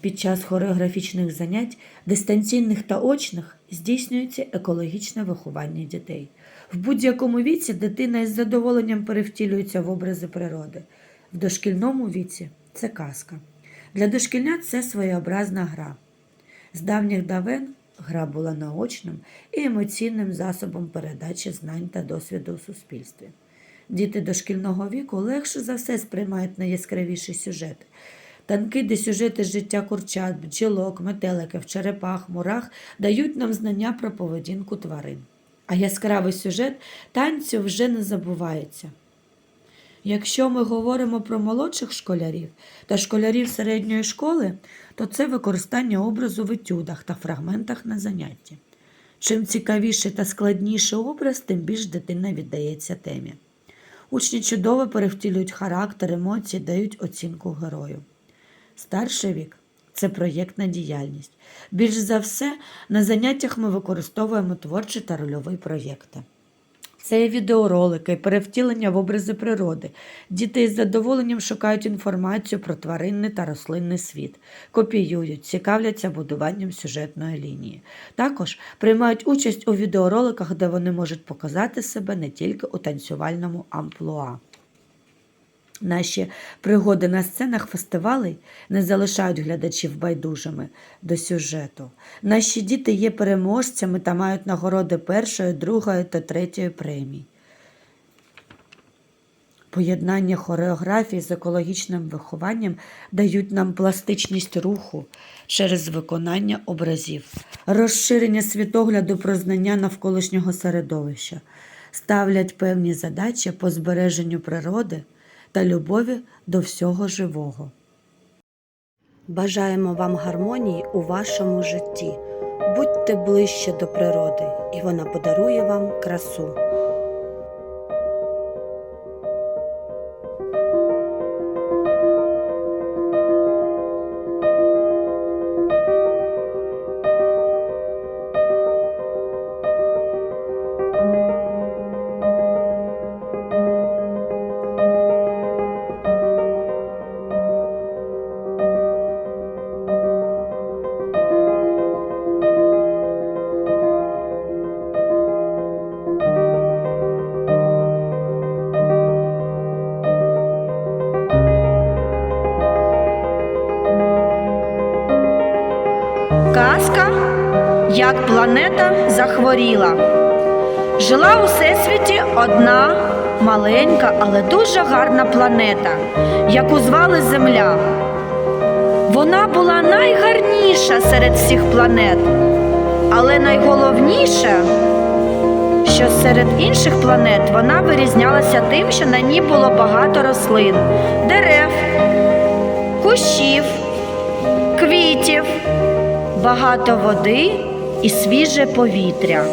Під час хореографічних занять, дистанційних та очних, здійснюється екологічне виховання дітей. В будь-якому віці дитина із задоволенням перевтілюється в образи природи. В дошкільному віці це казка. Для дошкільнят це своєобразна гра. З давніх давен гра була наочним і емоційним засобом передачі знань та досвіду у суспільстві. Діти дошкільного віку легше за все сприймають найяскравіші сюжети. Танки, де сюжети життя курчат, бджілок, метеликів, черепах, мурах дають нам знання про поведінку тварин. А яскравий сюжет танцю вже не забувається. Якщо ми говоримо про молодших школярів та школярів середньої школи, то це використання образу в етюдах та фрагментах на занятті. Чим цікавіший та складніший образ, тим більш дитина віддається темі. Учні чудово перевтілюють характер, емоції, дають оцінку герою. Старший вік це проєктна діяльність. Більш за все, на заняттях ми використовуємо творчі та рольові проєкти. Це є відеоролики, перевтілення в образи природи. Діти із задоволенням шукають інформацію про тваринний та рослинний світ, копіюють, цікавляться будуванням сюжетної лінії. Також приймають участь у відеороликах, де вони можуть показати себе не тільки у танцювальному амплуа. Наші пригоди на сценах фестивалей не залишають глядачів байдужими до сюжету. Наші діти є переможцями та мають нагороди першої, другої та третьої премій. Поєднання хореографії з екологічним вихованням дають нам пластичність руху через виконання образів, розширення світогляду про знання навколишнього середовища, ставлять певні задачі по збереженню природи та любові до всього живого. Бажаємо вам гармонії у вашому житті. Будьте ближче до природи, і вона подарує вам красу. Як планета захворіла. Жила у всесвіті одна маленька, але дуже гарна планета, яку звали Земля. Вона була найгарніша серед всіх планет, але найголовніше, що серед інших планет вона вирізнялася тим, що на ній було багато рослин, дерев, кущів, квітів багато води і свіже повітря.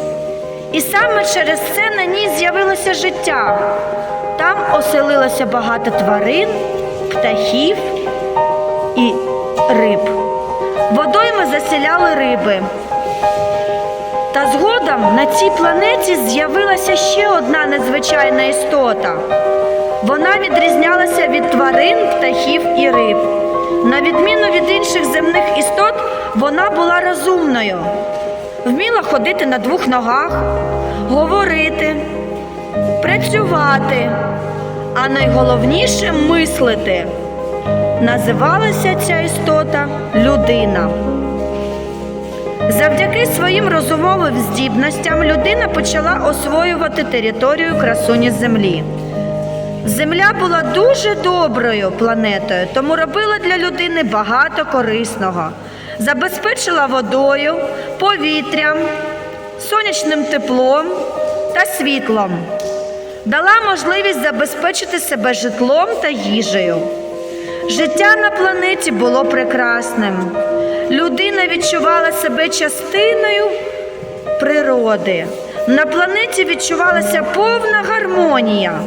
І саме через це на ній з'явилося життя. Там оселилося багато тварин, птахів і риб. Водойми засіляли риби. Та згодом на цій планеті з'явилася ще одна незвичайна істота. Вона відрізнялася від тварин, птахів і риб. На відміну від інших земних істот, вона була розумною, вміла ходити на двох ногах, говорити, працювати, а найголовніше мислити. Називалася ця істота людина. Завдяки своїм розумовим здібностям людина почала освоювати територію красуні землі. Земля була дуже доброю планетою, тому робила для людини багато корисного. Забезпечила водою, повітрям, сонячним теплом та світлом. Дала можливість забезпечити себе житлом та їжею. Життя на планеті було прекрасним. Людина відчувала себе частиною природи. На планеті відчувалася повна гармонія.